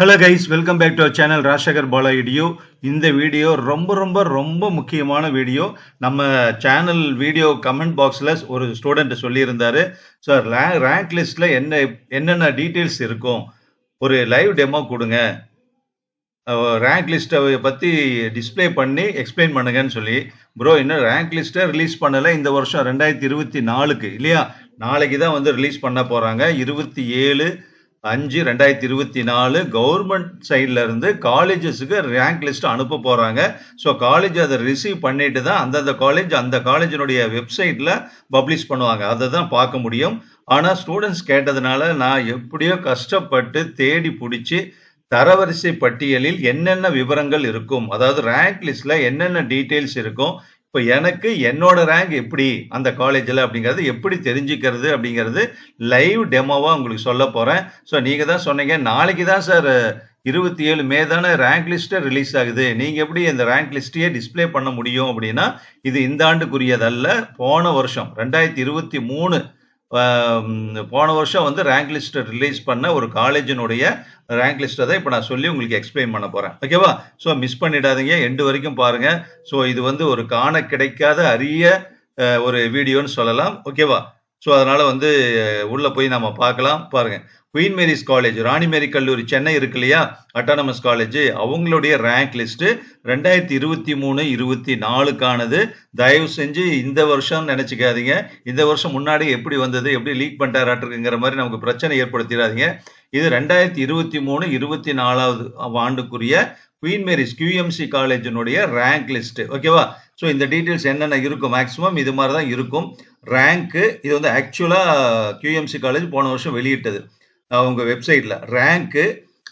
Hello guys welcome back to our channel Rajasekar Bala video இந்த video ரொம்ப ரொம்ப ரொம்ப முக்கியமான வீடியோ நம்ம சேனல் வீடியோ கமெண்ட் பாக்ஸில் ஒரு ஸ்டூடெண்ட் சொல்லியிருந்தாரு. சார் ரேங்க் லிஸ்ட்டில் என்ன என்னென்ன டீட்டெயில்ஸ் இருக்கும்? ஒரு லைவ் டெமோ கொடுங்க. ரேங்க் லிஸ்ட்டை பற்றி டிஸ்ப்ளே பண்ணி எக்ஸ்பிளைன் பண்ணுங்கன்னு சொல்லி. ப்ரோ இன்னும் ரேங்க் லிஸ்ட்டை ரிலீஸ் பண்ணலை? இந்த வருஷம் ரெண்டாயிரத்தி இருபத்தி நாலுக்கு இல்லையா? நாளைக்கு தான் வந்து ரிலீஸ் பண்ண போகிறாங்க இருபத்தி ஏழு அஞ்சு ரெண்டாயிரத்தி இருபத்தி நாலு கவர்மெண்ட் சைட்லேருந்து காலேஜஸுக்கு ரேங்க் லிஸ்ட் அனுப்ப போகிறாங்க ஸோ காலேஜ் அதை ரிசீவ் பண்ணிட்டு தான் அந்தந்த காலேஜ் அந்த காலேஜினுடைய வெப்சைட்டில் பப்ளிஷ் பண்ணுவாங்க. அதை தான் பார்க்க முடியும். ஆனால் ஸ்டூடெண்ட்ஸ் கேட்டதுனால நான் எப்படியோ கஷ்டப்பட்டு தேடி பிடிச்சி தரவரிசை பட்டியலில் என்னென்ன விவரங்கள் இருக்கும் அதாவது ரேங்க் லிஸ்ட்டில் என்னென்ன டீட்டெயில்ஸ் இருக்கும் இப்போ எனக்கு என்னோட ரேங்க் எப்படி அந்த காலேஜில் அப்படிங்கிறது எப்படி தெரிஞ்சுக்கிறது அப்படிங்கிறது லைவ் டெமோவாக உங்களுக்கு சொல்ல போகிறேன் ஸோ நீங்கள் தான் சொன்னீங்க நாளைக்கு தான் சார் இருபத்தி ஏழு மே தானே ரேங்க் லிஸ்ட்டே ரிலீஸ் ஆகுது. நீங்கள் எப்படி இந்த ரேங்க் லிஸ்ட்டையே டிஸ்ப்ளே பண்ண முடியும் அப்படின்னா இது இந்த ஆண்டுக்குரியதல்ல போன வருஷம் ரெண்டாயிரத்தி இருபத்தி மூணு போன வருஷம் வந்து ரேங்க் லிஸ்ட்டை ரிலீஸ் பண்ண ஒரு காலேஜினுடைய ரேங்க் லிஸ்ட்டை தான் இப்போ நான் சொல்லி உங்களுக்கு எக்ஸ்பிளைன் பண்ண போகிறேன் ஓகேவா ஸோ மிஸ் பண்ணிடாதீங்க. எண்டு வரைக்கும் பாருங்கள் ஸோ இது வந்து ஒரு காண கிடைக்காத அரிய ஒரு வீடியோன்னு சொல்லலாம். ஓகேவா ஸோ அதனால் வந்து உள்ளே போய் நம்ம பார்க்கலாம். பாருங்கள் Queen Mary's college Rani Mary கல்லூரி சென்னை இருக்கு இல்லையா? அட்டானமஸ் காலேஜ் அவங்களுடைய ரேங்க் லிஸ்ட்டு ரெண்டாயிரத்தி இருபத்தி மூணு இருபத்தி நாலுக்கானது தயவு செஞ்சு இந்த வருஷம் நினச்சிக்காதீங்க. இந்த வருஷம் முன்னாடி எப்படி வந்தது எப்படி லீக் பண்ணிட்டாராட்டிருக்குங்கிற மாதிரி நமக்கு பிரச்சனை ஏற்படுத்திடாதீங்க. இது ரெண்டாயிரத்தி இருபத்தி மூணு இருபத்தி நாலாவது ஆண்டுக்குரிய குயின் மேரிஸ் கியூஎம்சி காலேஜினுடைய ரேங்க் லிஸ்ட் ஓகேவா ஸோ இந்த டீட்டெயில்ஸ் என்னென்ன இருக்கும் மேக்ஸிமம் இது மாதிரி தான் இருக்கும். ரேங்க்கு இது வந்து ஆக்சுவலாக கியூஎம்சி காலேஜ் போன வருஷம் வெளியிட்டது. அவங்க வெப்சைட்டில் ரேங்க்கு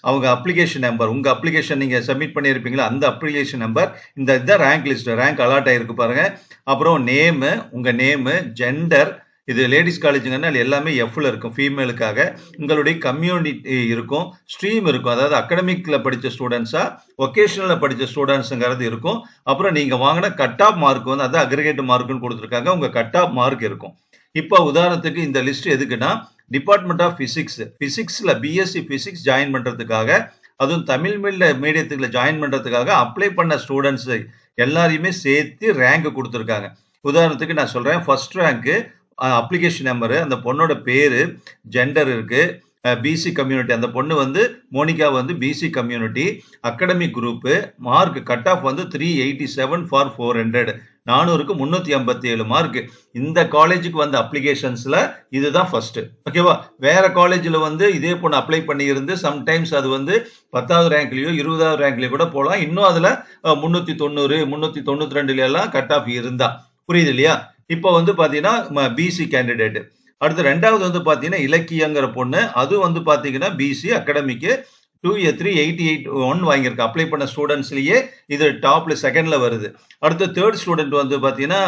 அவங்க அப்ளிகேஷன் நம்பர் உங்கள் அப்ளிகேஷன் நீங்கள் சப்மிட் பண்ணியிருப்பீங்களா அந்த அப்ளிகேஷன் நம்பர் இந்த இதுதான் ரேங்க் லிஸ்ட் ரேங்க் அலாட் ஆகிருக்கு பாருங்கள் அப்புறம் நேமு உங்கள் நேமு ஜெண்டர் இது லேடிஸ் காலேஜுங்கன்னா எல்லாமே எஃப்ல இருக்கும் ஃபீமேலுக்காக உங்களுடைய கம்யூனிட்டி இருக்கும் ஸ்ட்ரீம் இருக்கும். அதாவது அகடமிக்கில் படித்த ஸ்டூடெண்ட்ஸா ஒகேஷனலில் படித்த ஸ்டூடெண்ட்ஸுங்கிறது இருக்கும். அப்புறம் நீங்கள் வாங்கின கட் ஆஃப் மார்க் வந்து அதான் அக்ரிகேட் மார்க்குன்னு கொடுத்துருக்காங்க. உங்கள் கட் ஆஃப் மார்க் இருக்கும். இப்போ உதாரணத்துக்கு இந்த லிஸ்ட் எதுக்குன்னா டிபார்ட்மெண்ட் ஆஃப் ஃபிசிக்ஸ் ஃபிசிக்ஸில் பிஎஸ்சி ஃபிசிக்ஸ் ஜாயின் பண்ணுறதுக்காக அதுவும் தமிழ் மீடிய மீடியத்துக்குள்ள ஜாயின் பண்ணுறதுக்காக அப்ளை பண்ண ஸ்டூடெண்ட்ஸு எல்லாரையுமே சேர்த்து ரேங்க் கொடுத்துருக்காங்க. உதாரணத்துக்கு நான் சொல்கிறேன் ஃபர்ஸ்ட் ரேங்க்கு அப்ளிகேஷன் நம்பரு அந்த பொண்ணோட பேர் ஜெண்டர் இருக்கு. பிசி கம்யூனிட்டி அந்த பொண்ணு வந்து மோனிகா வந்து BC community academic group mark cut off வந்து three eighty seven for four hundred நானூறுக்கு முந்நூற்றி ஐம்பத்தி ஏழு மார்க் இந்த காலேஜுக்கு வந்த அப்ளிகேஷன்ஸில் இதுதான் ஃபர்ஸ்ட் ஓகேவா வேற காலேஜில் வந்து இதே பொண்ணு அப்ளை பண்ணியிருந்து சம்டைம்ஸ் அது வந்து பத்தாவது ரேங்க்லேயோ இருபதாவது ரேங்க்லேயோ கூட போகலாம் இன்னும் அதில் முந்நூற்றி தொண்ணூறு முந்நூற்றி தொண்ணூற்றி ரெண்டுல எல்லாம் கட் ஆஃப் இருந்தா. புரியுது இல்லையா? இப்போ வந்து பார்த்தீங்கன்னா பிசி கேண்டிடேட்டு அடுத்து ரெண்டாவது வந்து பார்த்தீங்கன்னா இலக்கியங்கிற பொண்ணு. அது வந்து பார்த்தீங்கன்னா BC அகாடமிக்கு two year three eighty eight one வாங்கியிருக்கு. அப்ளை பண்ண ஸ்டூடெண்ட்ஸ்லேயே இது டாப்ல செகண்ட்ல வருது. அடுத்து தேர்ட் ஸ்டூடெண்ட் வந்து பார்த்தீங்கன்னா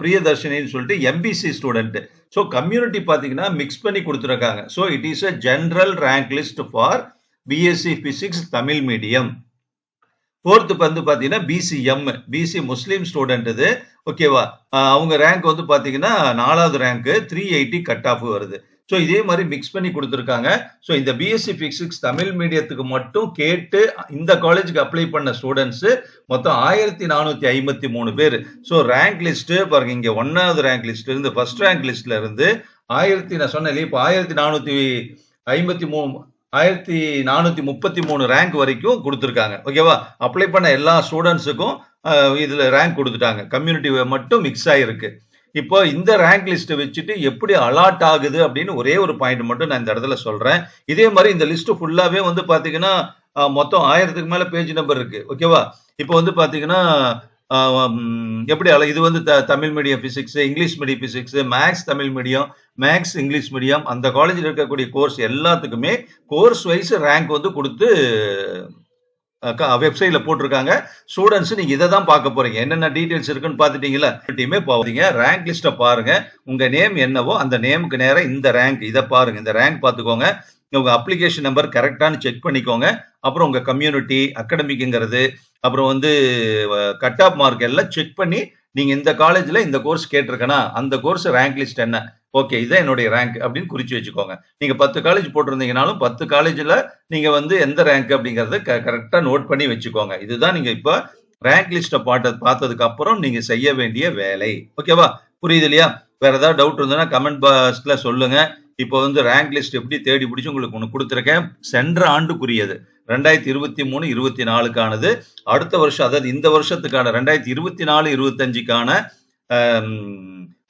பிரியதர்ஷினின்னு சொல்லிட்டு எம்பிசி ஸ்டூடெண்ட் ஸோ கம்யூனிட்டி பார்த்தீங்கன்னா மிக்ஸ் பண்ணி கொடுத்துருக்காங்க. So it is a general rank list for BSc physics Tamil medium fourth வந்து பார்த்தீங்கன்னா பிசிஎம் பிசி முஸ்லீம் ஸ்டூடெண்ட் இது. ஓகேவா அவங்க ரேங்க் வந்து பார்த்தீங்கன்னா நாலாவது ரேங்க்கு த்ரீ எயிட்டி கட் ஆஃப் வருது. ஸோ இதே மாதிரி மிக்ஸ் பண்ணி கொடுத்துருக்காங்க. ஸோ இந்த பிஎஸ்சி பிசிக்ஸ் தமிழ் மீடியத்துக்கு மட்டும் கேட்டு இந்த காலேஜுக்கு அப்ளை பண்ண ஸ்டூடெண்ட்ஸு மொத்தம் ஆயிரத்தி நானூற்றி ஐம்பத்தி மூணு பேர். ஸோ ரேங்க் லிஸ்ட்டு பாருங்க இங்கே ஒன்றாவது ரேங்க் லிஸ்ட்லேருந்து ஃபர்ஸ்ட் ரேங்க் லிஸ்ட்லேருந்து ஆயிரத்தி நான் சொன்னேன் இப்போ ஆயிரத்தி நானூற்றி ஐம்பத்தி மூணு ஆயிரத்தி நானூற்றி முப்பத்தி மூணு ரேங்க் வரைக்கும் கொடுத்துருக்காங்க. ஓகேவா அப்ளை பண்ண எல்லா ஸ்டூடெண்ட்ஸுக்கும் இதில் ரேங்க் கொடுத்துட்டாங்க. கம்யூனிட்டி மட்டும் மிக்ஸ் ஆகிருக்கு இப்போ இந்த ரேங்க் லிஸ்ட்டை வச்சுட்டு எப்படி அலாட் ஆகுது அப்படின்னு ஒரே ஒரு பாயிண்ட் மட்டும் நான் இந்த இடத்துல சொல்கிறேன் இதே மாதிரி இந்த லிஸ்ட் ஃபுல்லாகவே வந்து பார்த்தீங்கன்னா மொத்தம் ஆயிரத்துக்கு மேலே பேஜ் நம்பர் இருக்கு. ஓகேவா இப்போ வந்து பார்த்தீங்கன்னா எப்படி அல இது வந்து த- Tamil medium physics English medium physics maths Tamil medium maths English medium அந்த காலேஜில் இருக்கக்கூடிய கோர்ஸ் எல்லாத்துக்குமே கோர்ஸ் வைஸ் ரேங்க் வந்து கொடுத்து வெப்சைட்ல போட்டிருக்காங்க. ஸ்டூடெண்ட்ஸ் நீங்க இதை தான் பார்க்க போறீங்க. என்னென்ன டீடைல்ஸ் இருக்குன்னு பார்த்துட்டீங்களா டீமே போவீங்க ரேங்க் லிஸ்ட்டை பாருங்க. உங்க நேம் என்னவோ அந்த நேமுக்கு நேரம் இந்த ரேங்க் இதை பாருங்க. இந்த ரேங்க் பார்த்துக்கோங்க. உங்க அப்ளிகேஷன் நம்பர் கரெக்டானு செக் பண்ணிக்கோங்க. அப்புறம் உங்க கம்யூனிட்டி அகாடமிக்குங்கிறது அப்புறம் வந்து கட் ஆஃப் மார்க் எல்லாம் செக் பண்ணி நீங்க இந்த காலேஜ்ல இந்த கோர்ஸ் கேட்டிருக்கனா அந்த கோர்ஸ் ரேங்க் லிஸ்ட் என்ன? ஓகே இதான் என்னுடைய ரேங்க் அப்படின்னு குறிச்சு வச்சுக்கோங்க. நீங்க பத்து காலேஜ் போட்டிருந்தீங்கனாலும் பத்து காலேஜ்ல நீங்க வந்து எந்த ரேங்க் அப்படிங்கறத கரெக்டா நோட் பண்ணி வச்சுக்கோங்க. இதுதான் நீங்க இப்ப ரேங்க் லிஸ்ட்டை பாட்ட பார்த்ததுக்கு அப்புறம் நீங்க செய்ய வேண்டிய வேலை. ஓகேவா புரியுது இல்லையா? வேற ஏதாவது டவுட் இருந்ததுன்னா கமெண்ட் பாக்ஸ்ல சொல்லுங்க. இப்போ வந்து ரேங்க் லிஸ்ட் எப்படி தேடி பிடிச்சி உங்களுக்கு ஒன்று கொடுத்துருக்கேன். சென்ற ஆண்டுக்குரியது. ரெண்டாயிரத்தி இருபத்தி மூணு இருபத்தி நாலுக்கானது. அடுத்த வருஷம் அதாவது இந்த வருஷத்துக்கான ரெண்டாயிரத்தி இருபத்தி நாலு இருபத்தஞ்சுக்கான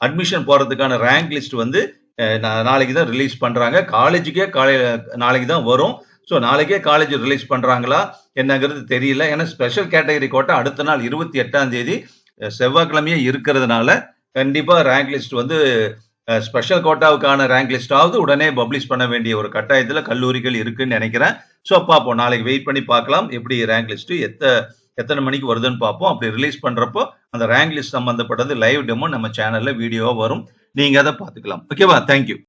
அட்மிஷன் போகிறதுக்கான ரேங்க் லிஸ்ட் வந்து நாளைக்கு தான் ரிலீஸ் பண்ணுறாங்க காலேஜுக்கே காலை நாளைக்கு தான் வரும். ஸோ நாளைக்கே காலேஜ் ரிலீஸ் பண்ணுறாங்களா என்னங்கிறது தெரியல. ஏன்னா ஸ்பெஷல் கேட்டகரி கோட்டை அடுத்த நாள் இருபத்தி எட்டாம் தேதி செவ்வாய்க்கிழமையே இருக்கிறதுனால கண்டிப்பாக ரேங்க் லிஸ்ட் வந்து ஸ்பெஷல் கோட்டாவுக்கான ரேங்க் லிஸ்டாவது உடனே பப்ளிஷ் பண்ண வேண்டிய ஒரு கட்டாயத்தில் கல்லூரிகள் இருக்குன்னு நினைக்கிறேன். ஸோ பார்ப்போம் நாளைக்கு வெயிட் பண்ணி பார்க்கலாம். எப்படி ரேங்க் லிஸ்ட் எத்த எத்தனை மணிக்கு வருதுன்னு பார்ப்போம். அப்படி ரிலீஸ் பண்ணுறப்போ அந்த ரேங்க் லிஸ்ட் சம்மந்தப்பட்டது லைவ் டெமோ நம்ம சேனலில் வீடியோவாக வரும். நீங்கள் அதை பார்த்துக்கலாம். ஓகேவா தேங்க்யூ